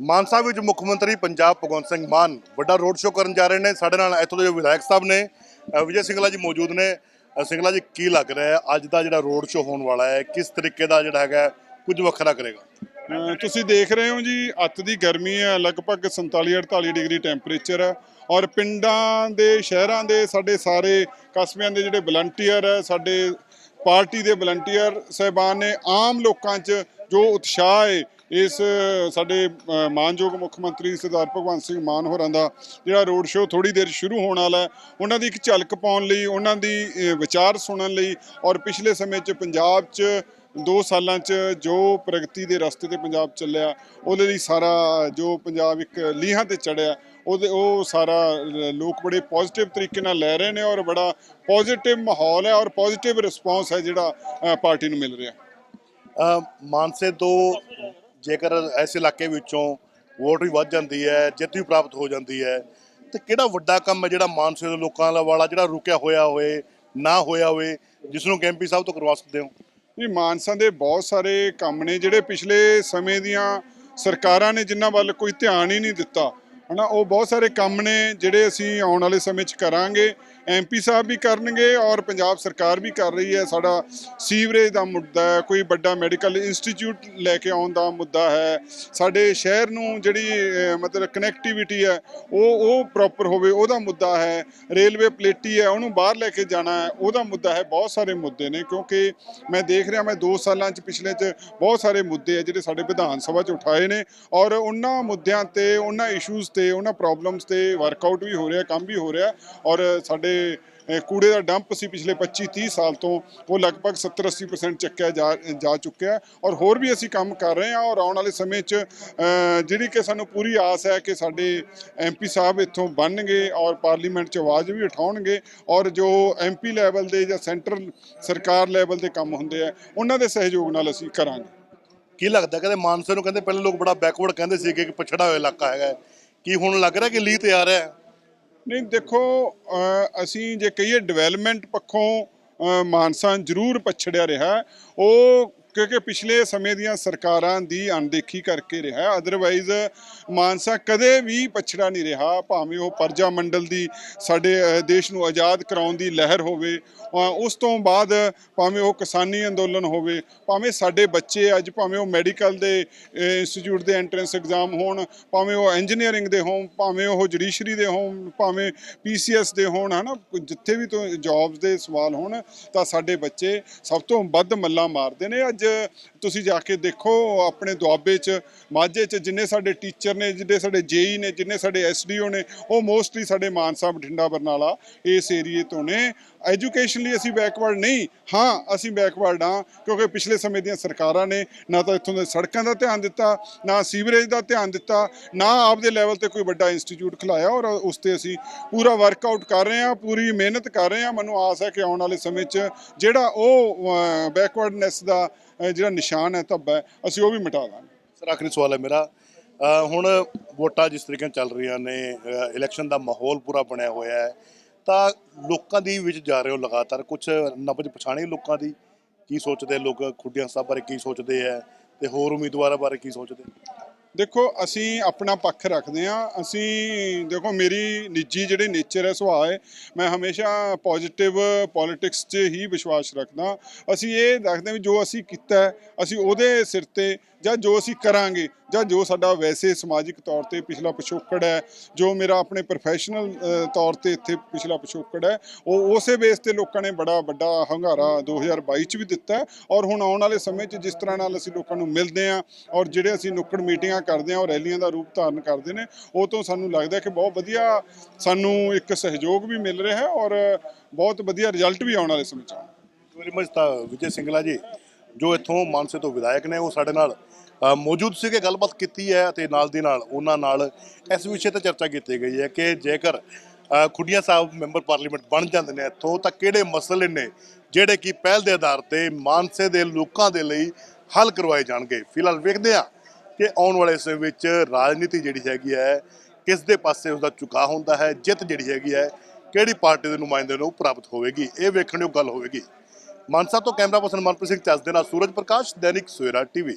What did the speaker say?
ਮਾਨਸਾ ਵਿੱਚ ਮੁੱਖ ਮੰਤਰੀ ਪੰਜਾਬ ਭਗਵੰਤ ਸਿੰਘ ਮਾਨ ਵੱਡਾ ਰੋਡ ਸ਼ੋਅ ਕਰਨ ਜਾ ਰਹੇ ਨੇ। ਸਾਡੇ ਨਾਲ ਇੱਥੋਂ ਦੇ ਜੋ ਵਿਧਾਇਕ ਸਾਹਿਬ ਨੇ ਵਿਜੇ ਸਿੰਗਲਾ ਜੀ ਮੌਜੂਦ ਨੇ। ਅ, ਸਿੰਗਲਾ ਜੀ ਕੀ ਲੱਗ ਰਿਹਾ ਹੈ? ਅੱਜ ਦਾ ਜਿਹੜਾ ਰੋਡ ਸ਼ੋਅ ਹੋਣ ਵਾਲਾ ਹੈ ਕਿਸ ਤਰੀਕੇ ਦਾ ਜਿਹੜਾ ਹੈਗਾ ਕੁਝ ਵੱਖਰਾ ਕਰੇਗਾ? ਤੁਸੀਂ ਦੇਖ ਰਹੇ ਹੋ ਜੀ ਅੱਤ ਦੀ ਗਰਮੀ ਹੈ ਲਗਭਗ 47 48 ਡਿਗਰੀ ਟੈਂਪਰੇਚਰ ਹੈ ਔਰ ਪਿੰਡਾਂ ਦੇ ਸ਼ਹਿਰਾਂ ਦੇ ਸਾਡੇ ਸਾਰੇ ਕਸਬਿਆਂ ਦੇ ਜਿਹੜੇ ਵਲੰਟੀਅਰ ਹੈ ਸਾਡੇ ਪਾਰਟੀ ਦੇ ਵਲੰਟੀਅਰ ਸਹਿਬਾਨ ਨੇ ਆਮ ਲੋਕਾਂ 'ਚ ਜੋ ਉਤਸ਼ਾਹ ਹੈ ਇਸ ਸਾਡੇ ਮਾਨਯੋਗ ਮੁੱਖ ਮੰਤਰੀ ਸਰਦਾਰ ਭਗਵੰਤ ਸਿੰਘ ਮਾਨ ਹੋਰਾਂ ਦਾ ਜਿਹੜਾ ਰੋਡ ਸ਼ੋਅ ਥੋੜੀ ਦੇਰ ਸ਼ੁਰੂ ਹੋਣ ਵਾਲਾ ਉਹਨਾਂ ਦੀ ਇੱਕ ਝਲਕ ਪਾਉਣ ਲਈ, ਉਹਨਾਂ ਦੀ ਵਿਚਾਰ ਸੁਣਨ ਲਈ ਔਰ ਪਿਛਲੇ ਸਮੇਂ 'ਚ ਪੰਜਾਬ 'ਚ ਦੋ ਸਾਲਾਂ 'ਚ ਜੋ ਪ੍ਰਗਤੀ ਦੇ ਰਸਤੇ ਤੇ ਪੰਜਾਬ ਚੱਲਿਆ, ਉਹਦੇ ਲਈ ਸਾਰਾ ਜੋ ਪੰਜਾਬ ਇੱਕ ਲੀਹਾਂ ਤੇ ਚੜਿਆ ਉਹਦੇ, ਉਹ ਸਾਰਾ ਲੋਕ ਬੜੇ ਪੋਜ਼ਿਟਿਵ ਤਰੀਕੇ ਨਾਲ ਲੈ ਰਹੇ ਨੇ ਔਰ ਬੜਾ ਪੋਜ਼ਿਟਿਵ ਮਾਹੌਲ ਹੈ ਔਰ ਪੋਜ਼ਿਟਿਵ ਰਿਸਪੌਂਸ ਹੈ ਜਿਹੜਾ ਪਾਰਟੀ ਨੂੰ ਮਿਲ ਰਿਹਾ। ਮਾਨਸੇ ਤੋਂ ਜੇਕਰ ਇਸ ਇਲਾਕੇ ਵਿੱਚੋਂ ਵੋਟ ਵੀ ਵੱਧ ਜਾਂਦੀ ਹੈ, ਜਿੱਤ ਵੀ ਪ੍ਰਾਪਤ ਹੋ ਜਾਂਦੀ ਹੈ, ਤੇ ਕਿਹੜਾ ਵੱਡਾ ਕੰਮ ਹੈ ਜਿਹੜਾ ਮਾਨਸੇ ਦੇ ਲੋਕਾਂ ਦਾ ਵਾਲਾ, ਜਿਹੜਾ ਰੁਕਿਆ ਹੋਇਆ ਹੋਵੇ, ਨਾ ਹੋਇਆ ਹੋਵੇ ਜਿਸ ਨੂੰ ਐਮਪੀ ਸਾਹਿਬ ਤੋਂ ਕਰਵਾ ਸਕਦੇ ਹੋ? ਇਹ ਮਾਨਸਾ ਦੇ ਬਹੁਤ ਸਾਰੇ ਕੰਮ ਨੇ ਜਿਹੜੇ ਪਿਛਲੇ ਸਮੇਂ ਦੀਆਂ ਸਰਕਾਰਾਂ ਨੇ ਜਿਨ੍ਹਾਂ ਵੱਲ ਕੋਈ ਧਿਆਨ ਹੀ ਨਹੀਂ ਦਿੱਤਾ। ਹਨਾ, ਉਹ ਬਹੁਤ ਸਾਰੇ ਕੰਮ ਨੇ ਜਿਹੜੇ ਅਸੀਂ ਆਉਣ ਵਾਲੇ ਸਮੇਂ 'ਚ ਕਰਾਂਗੇ। ਐਮਪੀ ਸਾਹਿਬ ਵੀ ਕਰਨਗੇ ਔਰ ਪੰਜਾਬ ਸਰਕਾਰ ਵੀ ਕਰ ਰਹੀ ਹੈ। ਸਾਡਾ ਸੀਵਰੇਜ ਦਾ ਮੁੱਦਾ ਹੈ, ਕੋਈ ਵੱਡਾ ਮੈਡੀਕਲ ਇੰਸਟੀਚਿਊਟ ਲੈ ਕੇ ਆਉਣ ਦਾ ਮੁੱਦਾ ਹੈ। ਸਾਡੇ ਸ਼ਹਿਰ ਨੂੰ ਜਿਹੜੀ ਮਤਲਬ ਕਨੈਕਟੀਵਿਟੀ ਹੈ, ਉਹ ਉਹ ਪ੍ਰੋਪਰ ਹੋਵੇ, ਉਹਦਾ ਮੁੱਦਾ ਹੈ। ਰੇਲਵੇ ਪਲੇਟੀ ਹੈ, ਉਹਨੂੰ ਬਾਹਰ ਲੈ ਕੇ ਜਾਣਾ ਹੈ, ਉਹਦਾ ਮੁੱਦਾ ਹੈ। ਬਹੁਤ ਸਾਰੇ ਮੁੱਦੇ ਨੇ, ਕਿਉਂਕਿ ਮੈਂ ਦੇਖ ਰਿਹਾ, ਮੈਂ 2 ਸਾਲਾਂ 'ਚ, ਪਿਛਲੇ 'ਚ ਬਹੁਤ ਸਾਰੇ ਮੁੱਦੇ ਆ ਜਿਹੜੇ ਸਾਡੇ ਵਿਧਾਨ ਸਭਾ 'ਚ ਉਠਾਏ ਨੇ ਔਰ ਉਹਨਾਂ ਮੁੱਦਿਆਂ ਤੇ, ਉਹਨਾਂ ਇਸ਼ੂਜ਼ ਤੇ ਉਹਨਾਂ ਪ੍ਰੋਬਲਮਸ ਤੇ ਵਰਕਆਊਟ ਵੀ ਹੋ ਰਿਹਾ, ਕੰਮ ਵੀ ਹੋ ਰਿਹਾ ਔਰ ਸਾਡੇ ਕੂੜੇ ਦਾ ਡੰਪ ਸੀ ਪਿਛਲੇ 25 30 ਸਾਲ ਤੋਂ, ਉਹ ਲਗਭਗ 70 80% ਚੱਕਿਆ ਜਾ ਜਾ ਚੁੱਕਿਆ ਔਰ ਹੋਰ ਵੀ ਅਸੀਂ ਕੰਮ ਕਰ ਰਹੇ ਹਾਂ ਔਰ ਆਉਣ ਵਾਲੇ ਸਮੇਂ 'ਚ ਜਿਹੜੀ ਕਿ ਸਾਨੂੰ ਪੂਰੀ ਆਸ ਹੈ ਕਿ ਸਾਡੇ ਐਮਪੀ ਸਾਹਿਬ ਇੱਥੋਂ ਬਣਨਗੇ ਔਰ ਪਾਰਲੀਮੈਂਟ 'ਚ ਆਵਾਜ਼ ਵੀ ਉਠਾਉਣਗੇ ਔਰ ਜੋ ਐਮਪੀ ਲੈਵਲ ਦੇ ਜਾਂ ਸੈਂਟਰ ਸਰਕਾਰ ਲੈਵਲ ਦੇ ਕੰਮ ਹੁੰਦੇ ਆ, ਉਹਨਾਂ ਦੇ ਸਹਿਯੋਗ ਨਾਲ ਅਸੀਂ ਕਰਾਂਗੇ। ਕੀ ਲੱਗਦਾ, ਕਹਿੰਦੇ ਮਾਨਸਾ ਨੂੰ ਕਹਿੰਦੇ ਪਹਿਲਾਂ ਲੋਕ ਬੜਾ ਬੈਕਵਰਡ ਕਹਿੰਦੇ ਸੀਗੇ ਕਿ ਪਛੜਾ ਹੋਇਆ ਇਲਾਕਾ ਹੈਗਾ ਕੀ ਹੁਣ ਲੱਗ ਰਿਹਾ ਕਿ ਲੀ ਤਿਆਰ ਹੈ? ਨਹੀਂ, ਦੇਖੋ ਅਸੀਂ ਜੇ ਕਹੀਏ ਡਿਵੈਲਪਮੈਂਟ ਪੱਖੋਂ ਮਾਨਸਾ ਜ਼ਰੂਰ ਪਛੜਿਆ ਰਿਹਾ। ਉਹ ਕਿਉਂਕਿ ਪਿਛਲੇ ਸਮੇਂ ਦੀਆਂ ਸਰਕਾਰਾਂ ਦੀ ਅਣਦੇਖੀ ਕਰਕੇ ਰਿਹਾ। ਅਦਰਵਾਈਜ਼ ਮਾਨਸਾ ਕਦੇ ਵੀ ਪਛੜਾ ਨਹੀਂ ਰਿਹਾ। ਭਾਵੇਂ ਉਹ ਪਰਜਾ ਮੰਡਲ ਦੀ ਸਾਡੇ ਦੇਸ਼ ਨੂੰ ਆਜ਼ਾਦ ਕਰਾਉਣ ਦੀ ਲਹਿਰ ਹੋਵੇ ਉਸ ਤੋਂ ਬਾਅਦ ਭਾਵੇਂ ਉਹ ਕਿਸਾਨੀ ਅੰਦੋਲਨ ਹੋਵੇ, ਭਾਵੇਂ ਸਾਡੇ ਬੱਚੇ ਅੱਜ ਭਾਵੇਂ ਉਹ ਮੈਡੀਕਲ ਦੇ ਇੰਸਟੀਚਿਊਟ ਦੇ ਐਂਟਰੈਂਸ ਐਗਜ਼ਾਮ ਹੋਣ, ਭਾਵੇਂ ਉਹ ਇੰਜੀਨੀਅਰਿੰਗ ਦੇ ਹੋਣ, ਭਾਵੇਂ ਉਹ ਜੁਡੀਸ਼ਰੀ ਦੇ ਹੋਣ, ਭਾਵੇਂ ਪੀਸੀਐਸ ਦੇ ਹੋਣ, ਹਨਾ, ਜਿੱਥੇ ਵੀ ਤੋਂ ਜੌਬਸ ਦੇ ਸਵਾਲ ਹੋਣ ਤਾਂ ਸਾਡੇ ਬੱਚੇ ਸਭ ਤੋਂ ਵੱਧ ਮੱਲਾ ਮਾਰਦੇ ਨੇ। ਅੱਜ grande ਤੁਸੀਂ ਜਾ ਕੇ ਦੇਖੋ ਆਪਣੇ ਦੁਆਬੇ 'ਚ ਮਾਝੇ 'ਚ ਜਿੰਨੇ ਸਾਡੇ ਟੀਚਰ ਨੇ ਜਿੰਨੇ ਸਾਡੇ ਜੇਈ ਨੇ ਜਿੰਨੇ ਸਾਡੇ ਐਸਡੀਓ ਨੇ ਉਹ ਮੋਸਟਲੀ ਸਾਡੇ ਮਾਨਸਾ ਬਠਿੰਡਾ ਬਰਨਾਲਾ ਇਸ ਏਰੀਏ ਤੋਂ ਨੇ। ਐਜੂਕੇਸ਼ਨ ਲਈ ਅਸੀਂ ਬੈਕਵਰਡ ਨਹੀਂ। ਹਾਂ ਅਸੀਂ ਬੈਕਵਰਡ ਹਾਂ ਕਿਉਂਕਿ ਪਿਛਲੇ ਸਮੇਂ ਦੀਆਂ ਸਰਕਾਰਾਂ ਨੇ ਨਾ ਤਾਂ ਇੱਥੋਂ ਦੇ ਸੜਕਾਂ ਦਾ ਧਿਆਨ ਦਿੱਤਾ ਨਾ ਸੀਵਰੇਜ ਦਾ ਧਿਆਨ ਦਿੱਤਾ ਨਾ ਆਪਦੇ ਲੈਵਲ ਤੇ ਕੋਈ ਵੱਡਾ ਇੰਸਟੀਚਿਊਟ ਖਿਲਾਇਆ ਔਰ ਉਸ ਤੇ ਅਸੀਂ ਪੂਰਾ ਵਰਕਆਊਟ ਕਰ ਰਹੇ ਹਾਂ ਪੂਰੀ ਮਿਹਨਤ ਕਰ ਰਹੇ ਹਾਂ। ਮੈਨੂੰ ਆਸ ਹੈ ਕਿ ਆਉਣ ਵਾਲੇ ਸਮੇਂ 'ਚ ਜਿਹੜਾ ਉਹ ਬੈਕਵਰਡਨੈਸ ਦਾ ਅਹ, ਜਿਹੜਾ ਨਿਸ਼ਾਨ ਹੈ ਧੱਬਾ ਹੈ ਅਸੀਂ ਉਹ ਵੀ ਮਿਟਾ ਦਾਂਗੇ ਸਰ, ਆਖਰੀ ਸਵਾਲ ਹੈ ਮੇਰਾ। ਹੁਣ ਵੋਟਾਂ ਜਿਸ ਤਰੀਕੇ ਨਾਲ ਚੱਲ ਰਹੀਆਂ ਨੇ ਇਲੈਕਸ਼ਨ ਦਾ ਮਾਹੌਲ ਪੂਰਾ ਬਣਿਆ ਹੋਇਆ ਹੈ, ਤਾਂ ਲੋਕਾਂ ਦੀ ਵਿੱਚ ਜਾ ਰਹੇ ਹੋ ਲਗਾਤਾਰ ਕੁਝ ਨਬਜ ਪਛਾਣੇ ਲੋਕਾਂ ਦੀ? ਕੀ ਸੋਚਦੇ ਲੋਕ ਖੁੱਡੀਆਂ ਸਾਹਿਬ ਬਾਰੇ ਕੀ ਸੋਚਦੇ ਆ ਤੇ ਹੋਰ ਉਮੀਦਵਾਰਾਂ ਬਾਰੇ ਕੀ ਸੋਚਦੇ? ਦੇਖੋ, ਅਸੀਂ ਆਪਣਾ ਪੱਖ ਰੱਖਦੇ ਹਾਂ। ਅਸੀਂ, ਦੇਖੋ, ਮੇਰੀ ਨਿੱਜੀ ਜਿਹੜੇ ਨੇਚਰ ਹੈ, ਸੁਭਾਅ ਹੈ, ਮੈਂ ਹਮੇਸ਼ਾ ਪੋਜ਼ਿਟਿਵ ਪੋਲਿਟਿਕਸ 'ਚ ਹੀ ਵਿਸ਼ਵਾਸ ਰੱਖਦਾ। ਅਸੀਂ ਇਹ ਦੇਖਦੇ ਵੀ ਜੋ ਅਸੀਂ ਕੀਤਾ ਅਸੀਂ ਉਹਦੇ ਸਿਰ ਤੇ ਜਾਂ ਜੋ ਅਸੀਂ ਕਰਾਂਗੇ ਜਾਂ ਜੋ ਸਾਡਾ ਵੈਸੇ ਸਮਾਜਿਕ ਤੌਰ ਤੇ ਪਿਛਲਾ ਪਿਛੋਕੜ ਹੈ, ਜੋ ਮੇਰਾ ਆਪਣੇ ਪ੍ਰੋਫੈਸ਼ਨਲ ਤੌਰ ਤੇ ਇੱਥੇ ਪਿਛਲਾ ਪਿਛੋਕੜ ਹੈ, ਉਹ ਉਸੇ ਬੇਸ ਤੇ ਲੋਕਾਂ ਨੇ ਬੜਾ ਵੱਡਾ ਹੰਗਾਰਾ 2022 ਚ ਵੀ ਦਿੱਤਾ ਔਰ ਹੁਣ ਆਉਣ ਵਾਲੇ ਸਮੇਂ 'ਚ ਜਿਸ ਤਰ੍ਹਾਂ ਨਾਲ ਅਸੀਂ ਲੋਕਾਂ ਨੂੰ ਮਿਲਦੇ ਹਾਂ ਔਰ ਜਿਹੜੇ ਅਸੀਂ ਨੁੱਕੜ ਮੀਟਿੰਗਾਂ ਕਰਦੇ ਹਾਂ ਔਰ ਰੈਲੀਆਂ ਦਾ ਰੂਪ ਧਾਰਨ ਕਰਦੇ ਨੇ, ਉਹ ਤੋਂ ਸਾਨੂੰ ਲੱਗਦਾ ਕਿ ਬਹੁਤ ਵਧੀਆ ਸਾਨੂੰ ਇੱਕ ਸਹਿਯੋਗ ਵੀ ਮਿਲ ਰਿਹਾ ਹੈ ਔਰ ਬਹੁਤ ਵਧੀਆ ਰਿਜ਼ਲਟ ਵੀ ਆਉਣ ਵਾਲੇ ਸਮੇਂ 'ਚ ਆਉਣਗੇ ਵੈਰੀ ਮਚ ਤਾਂ ਵਿਜੇ ਸਿੰਗਲਾ ਜੀ, ਜੋ ਇੱਥੋਂ ਮਾਨਸੇ ਤੋਂ ਵਿਧਾਇਕ ਨੇ, ਉਹ ਸਾਡੇ ਨਾਲ ਮੌਜੂਦ ਸੀਗੇ, ਗੱਲਬਾਤ ਕੀਤੀ ਹੈ ਤੇ ਨਾਲ ਦੀ ਨਾਲ ਉਹਨਾਂ ਨਾਲ ਇਸ ਵਿਸ਼ੇ ਤੇ ਚਰਚਾ ਕੀਤੀ ਗਈ ਹੈ ਕਿ ਜੇਕਰ ਖੁੱਡੀਆਂ ਸਾਹਿਬ ਮੈਂਬਰ ਪਾਰਲੀਮੈਂਟ ਬਣ ਜਾਂਦੇ ਨੇ, ਇੱਥੋਂ ਤਾਂ ਕਿਹੜੇ ਮਸਲੇ ਨੇ ਜਿਹੜੇ ਕਿ ਪਹਿਲ ਦੇ ਆਧਾਰ ਤੇ ਮਾਨਸੇ ਦੇ ਲੋਕਾਂ ਦੇ ਲਈ ਹੱਲ ਕਰਵਾਏ ਜਾਣਗੇ? ਫਿਲਹਾਲ ਵੇਖਦੇ ਹਾਂ ਕਿ ਆਉਣ ਵਾਲੇ ਸਮੇਂ ਵਿੱਚ ਰਾਜਨੀਤੀ ਜਿਹੜੀ ਹੈਗੀ ਹੈ, ਕਿਸ ਦੇ ਪਾਸੇ ਉਸਦਾ ਝੁਕਾਅ ਹੁੰਦਾ ਹੈ, ਜਿੱਤ ਜਿਹੜੀ ਹੈਗੀ ਹੈ, ਕਿਹੜੀ ਪਾਰਟੀ ਦੇ ਨੁਮਾਇੰਦੇ ਨੂੰ ਪ੍ਰਾਪਤ ਹੋਵੇਗੀ? ਇਹ ਵੇਖਣ ਦੀ ਗੱਲ ਹੋਵੇਗੀ। ਮਾਨਸਾ ਤੋਂ ਕੈਮਰਾ ਪਰਸਨ ਮਨਪ੍ਰੀਤ ਸਿੰਘ ਚੱਜ ਦੇ ਨਾਲ ਸੂਰਜ ਪ੍ਰਕਾਸ਼, ਦੈਨਿਕ ਸਵੇਰਾ ਟੀਵੀ।